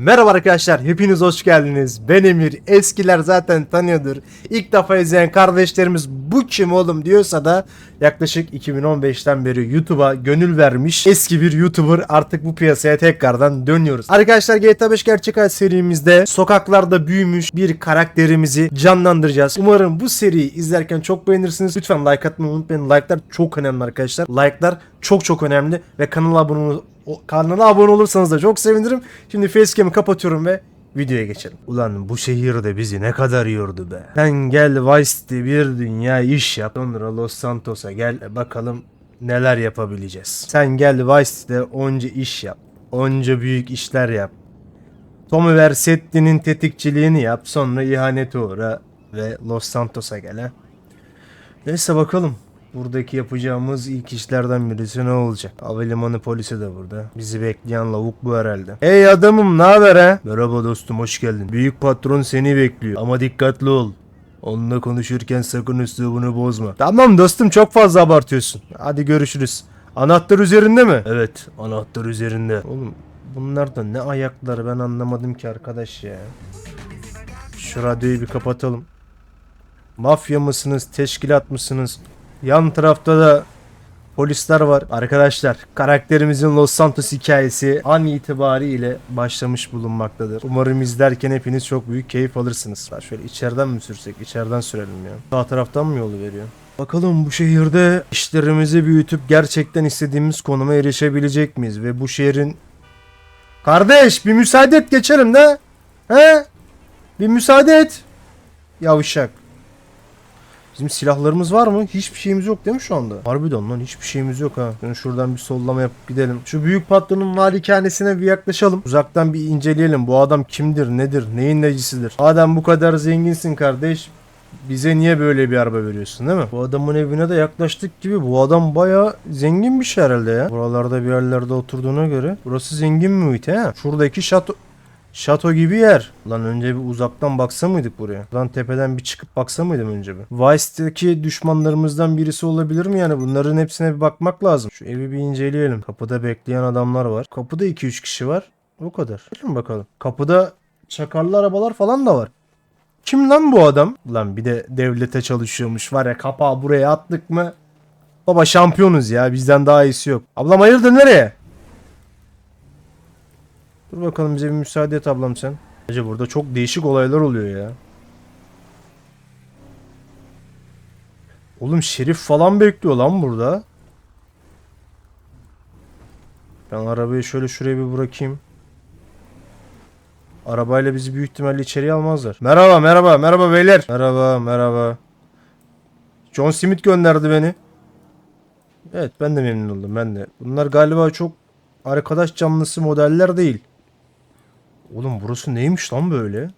Merhaba arkadaşlar, hepiniz hoş geldiniz. Ben Emir. Eskiler zaten tanıyordur. İlk defa izleyen kardeşlerimiz bu kim oğlum diyorsa da yaklaşık 2015'ten beri YouTube'a gönül vermiş eski bir YouTuber artık bu piyasaya tekrardan dönüyoruz. Arkadaşlar GTA 5 Gerçek Hayat serimizde sokaklarda büyümüş bir karakterimizi canlandıracağız. Umarım bu seriyi izlerken çok beğenirsiniz. Lütfen like atmayı unutmayın. Like'lar çok önemli arkadaşlar. Like'lar çok çok önemli ve kanala abone o- kanala abone olursanız da çok sevinirim. Şimdi facecam'ı kapatıyorum ve videoya geçelim. Ulan bu şehirde bizi ne kadar yordu be. Sen gel Vice City bir dünya iş yap. Sonra Los Santos'a gel e, bakalım neler yapabileceğiz. Sen gel Vice City'de onca iş yap. Onca büyük işler yap. Tommy Vercetti'nin tetikçiliğini yap. Sonra ihanete uğra ve Los Santos'a gel ha. Neyse bakalım. Buradaki yapacağımız ilk işlerden birisi ne olacak? Havalimanı polisi de burada. Bizi bekleyen lavuk bu herhalde. Hey adamım ne haber ha? Merhaba dostum hoş geldin. Büyük patron seni bekliyor. Ama dikkatli ol. Onunla konuşurken sakın üslubunu bozma. Tamam dostum çok fazla abartıyorsun. Hadi görüşürüz. Anahtar üzerinde mi? Evet anahtar üzerinde. Oğlum bunlar da ne ayakları ben anlamadım ki arkadaş ya. Şu radyoyu bir kapatalım. Mafya mısınız, teşkilat mısınız? Yan tarafta da polisler var. Arkadaşlar karakterimizin Los Santos hikayesi an itibariyle başlamış bulunmaktadır. Umarım izlerken hepiniz çok büyük keyif alırsınız. Şöyle içeriden mi sürsek? İçeriden sürelim ya. Sağ taraftan mı yolu veriyor? Bakalım bu şehirde işlerimizi büyütüp gerçekten istediğimiz konuma erişebilecek miyiz? Ve bu şehrin... Kardeş bir müsaade et geçelim de. He? Bir müsaade et. Yavşak. Bizim silahlarımız var mı? Hiçbir şeyimiz yok değil mi şu anda? Harbiden lan hiçbir şeyimiz yok ha. Yani şuradan bir sollama yapıp gidelim. Şu büyük patronun malikanesine bir yaklaşalım. Uzaktan bir inceleyelim. Bu adam kimdir, nedir, neyin necisidir? Madem bu kadar zenginsin kardeş, bize niye böyle bir araba veriyorsun değil mi? Bu adamın evine de yaklaştık gibi. Bu adam baya zengin bir şey herhalde ya. Buralarda bir yerlerde oturduğuna göre. Burası zengin muhit ha. Şuradaki şato... Şato gibi yer. Lan önce bir uzaktan baksa mıydık buraya? Lan tepeden bir çıkıp baksa mıydım önce bir? Vice'deki düşmanlarımızdan birisi olabilir mi yani? Bunların hepsine bir bakmak lazım. Şu evi bir inceleyelim. Kapıda bekleyen adamlar var. Kapıda 2-3 kişi var. O kadar. Gelin bakalım. Kapıda çakarlı arabalar falan da var. Kim lan bu adam? Lan bir de devlete çalışıyormuş. Var ya kapağı buraya attık mı? Baba şampiyonuz ya. Bizden daha iyisi yok. Ablam hayırdır nereye? Dur bakalım bize bir müsaade et ablam sen. Bence burada çok değişik olaylar oluyor ya. Oğlum şerif falan bekliyor lan burada. Ben arabayı şöyle şuraya bir bırakayım. Arabayla bizi büyük ihtimalle içeriye almazlar. Merhaba merhaba merhaba beyler. Merhaba merhaba. John Smith gönderdi beni. Evet ben de memnun oldum ben de. Bunlar galiba çok arkadaş canlısı modeller değil. Oğlum burası neymiş lan böyle?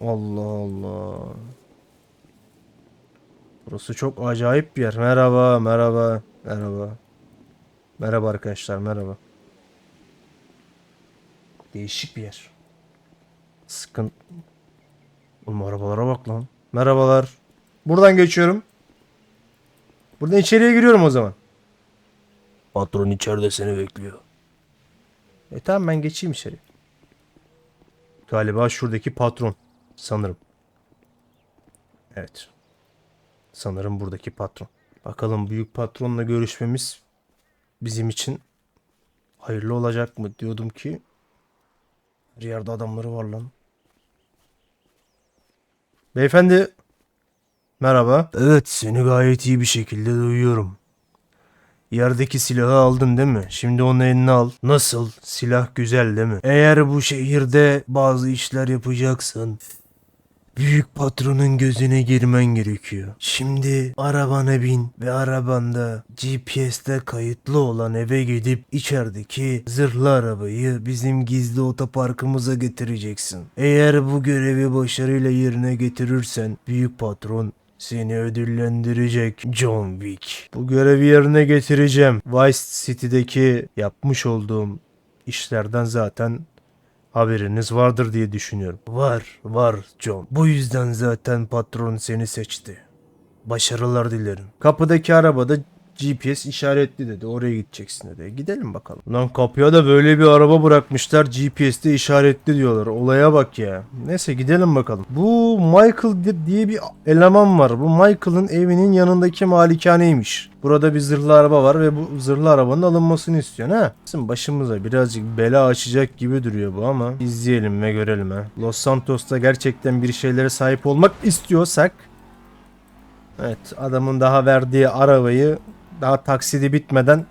Allah Allah. Burası çok acayip bir yer. Merhaba, merhaba, merhaba. Merhaba arkadaşlar, merhaba. Değişik bir yer. Sıkın. Oğlum arabalara bak lan. Merhabalar. Buradan geçiyorum. Buradan içeriye giriyorum o zaman. Patron içeride seni bekliyor. E tamam ben geçeyim içeri. Galiba şuradaki patron. Sanırım. Evet. Sanırım buradaki patron. Bakalım büyük patronla görüşmemiz bizim için hayırlı olacak mı diyordum ki her yerde adamları var lan. Beyefendi merhaba. Evet seni gayet iyi bir şekilde duyuyorum. Yerdeki silahı aldın değil mi? Şimdi onu eline al. Nasıl? Silah güzel değil mi? Eğer bu şehirde bazı işler yapacaksan büyük patronun gözüne girmen gerekiyor. Şimdi arabana bin ve arabanda GPS'te kayıtlı olan eve gidip içerideki zırhlı arabayı bizim gizli otoparkımıza getireceksin. Eğer bu görevi başarıyla yerine getirirsen büyük patron seni ödüllendirecek John Wick. Bu görevi yerine getireceğim. Vice City'deki yapmış olduğum işlerden zaten haberiniz vardır diye düşünüyorum. Var, var John. Bu yüzden zaten patron seni seçti. Başarılar dilerim. Kapıdaki arabada GPS işaretli dedi. Oraya gideceksin dedi. Gidelim bakalım. Lan kapıya da böyle bir araba bırakmışlar. GPS'te işaretli diyorlar. Olaya bak ya. Neyse gidelim bakalım. Bu Michael di- diye bir eleman var. Bu Michael'ın evinin yanındaki malikaneymiş. Burada bir zırhlı araba var ve bu zırhlı arabanın alınmasını istiyor ha. Bizim başımıza birazcık bela açacak gibi duruyor bu ama izleyelim ve görelim ha. Los Santos'ta gerçekten bir şeylere sahip olmak istiyorsak Evet adamın daha verdiği arabayı daha taksidi bitmeden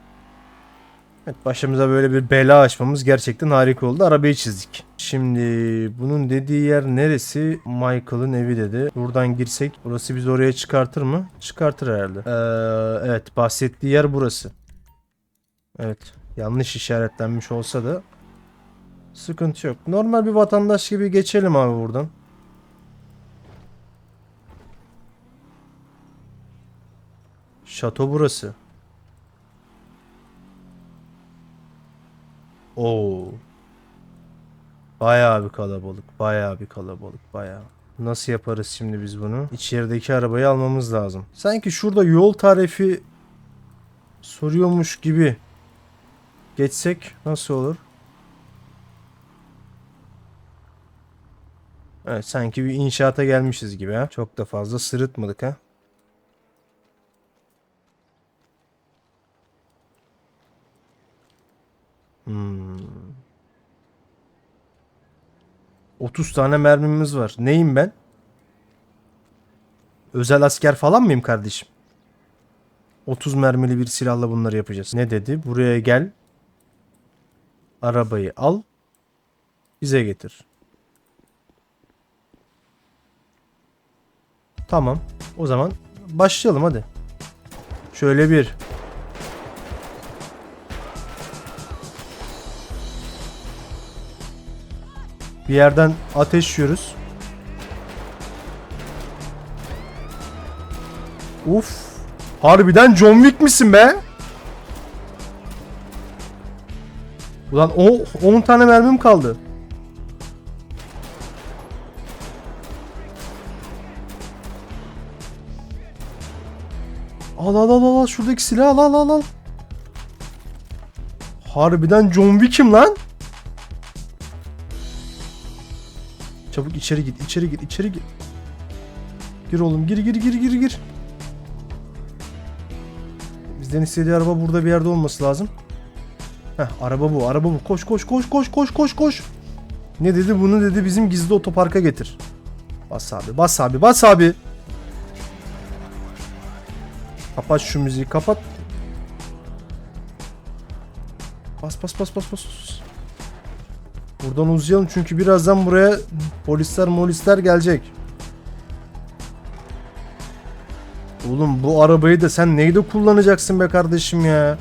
Evet başımıza böyle bir bela açmamız gerçekten harika oldu. Arabayı çizdik. Şimdi bunun dediği yer neresi? Michael'ın evi dedi. Buradan girsek burası bizi oraya çıkartır mı? Çıkartır herhalde. Ee, evet bahsettiği yer burası. Evet yanlış işaretlenmiş olsa da sıkıntı yok. Normal bir vatandaş gibi geçelim abi buradan. Şato burası. Oo. Bayağı bir kalabalık. Bayağı bir kalabalık. Bayağı. Nasıl yaparız şimdi biz bunu? İçerideki arabayı almamız lazım. Sanki şurada yol tarifi soruyormuş gibi geçsek nasıl olur? Evet sanki bir inşaata gelmişiz gibi ha. Çok da fazla sırıtmadık ha. 30 tane mermimiz var. Neyim ben? Özel asker falan mıyım kardeşim? 30 mermili bir silahla bunları yapacağız. Ne dedi? Buraya gel. Arabayı al. Bize getir. Tamam. O zaman başlayalım hadi. Şöyle bir. Bir yerden ateş yiyoruz. Uf. Harbiden John Wick misin be? Ulan o 10 tane mermim kaldı. Al al al al şuradaki silahı al al al al. Harbiden John Wick'im lan. Çabuk içeri git, içeri git, içeri git. Gir oğlum, gir gir gir gir gir. Bizden istediği araba burada bir yerde olması lazım. Heh, araba bu, araba bu. Koş koş koş koş koş koş koş. Ne dedi? Bunu dedi bizim gizli otoparka getir. Bas abi, bas abi, bas abi. Kapat şu müziği, kapat. Bas bas bas bas bas. bas. Buradan uzayalım çünkü birazdan buraya polisler molisler gelecek. Oğlum bu arabayı da sen neyde kullanacaksın be kardeşim ya?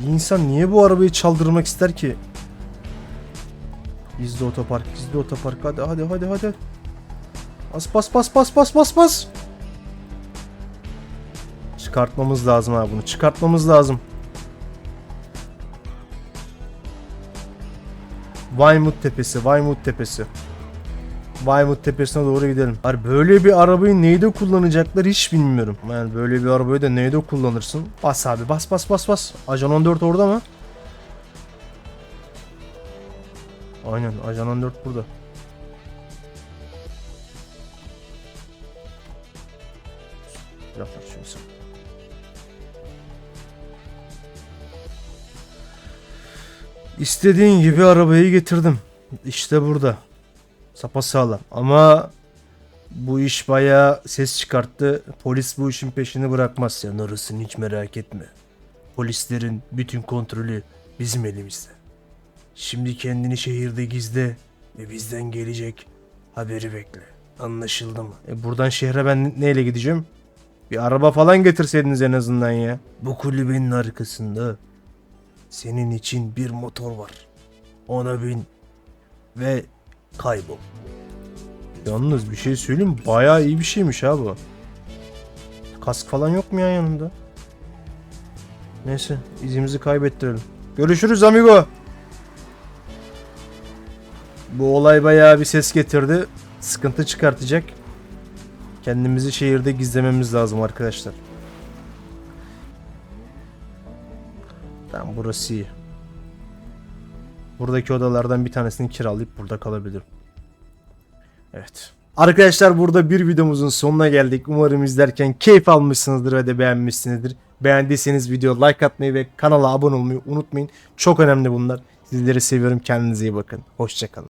Bir insan niye bu arabayı çaldırmak ister ki? Gizli otopark, gizli otopark. Hadi hadi hadi hadi. Bas bas bas bas bas bas bas. Çıkartmamız lazım ha bunu. Çıkartmamız lazım. Weymouth Tepesi, Weymouth Tepesi. Weymouth Tepesi'ne doğru gidelim. Abi böyle bir arabayı neyde kullanacaklar hiç bilmiyorum. Yani böyle bir arabayı da neyde kullanırsın? Bas abi bas bas bas bas. Ajan 14 orada mı? Aynen Ajan 14 burada. İstediğin gibi arabayı getirdim. İşte burada. Sapasağlam. Ama bu iş bayağı ses çıkarttı. Polis bu işin peşini bırakmaz. Sen orasını hiç merak etme. Polislerin bütün kontrolü bizim elimizde. Şimdi kendini şehirde gizle ve bizden gelecek haberi bekle. Anlaşıldı mı? E buradan şehre ben neyle gideceğim? Bir araba falan getirseydiniz en azından ya. Bu kulübenin arkasında senin için bir motor var. Ona bin ve kaybol. Yalnız bir şey söyleyeyim? Bayağı iyi bir şeymiş ha bu. Kask falan yok mu ya yanında? Neyse izimizi kaybettirelim. Görüşürüz amigo. Bu olay bayağı bir ses getirdi. Sıkıntı çıkartacak. Kendimizi şehirde gizlememiz lazım arkadaşlar. Tamam burası iyi. Buradaki odalardan bir tanesini kiralayıp burada kalabilirim. Evet. Arkadaşlar burada bir videomuzun sonuna geldik. Umarım izlerken keyif almışsınızdır ve de beğenmişsinizdir. Beğendiyseniz video like atmayı ve kanala abone olmayı unutmayın. Çok önemli bunlar. Sizleri seviyorum. Kendinize iyi bakın. Hoşçakalın.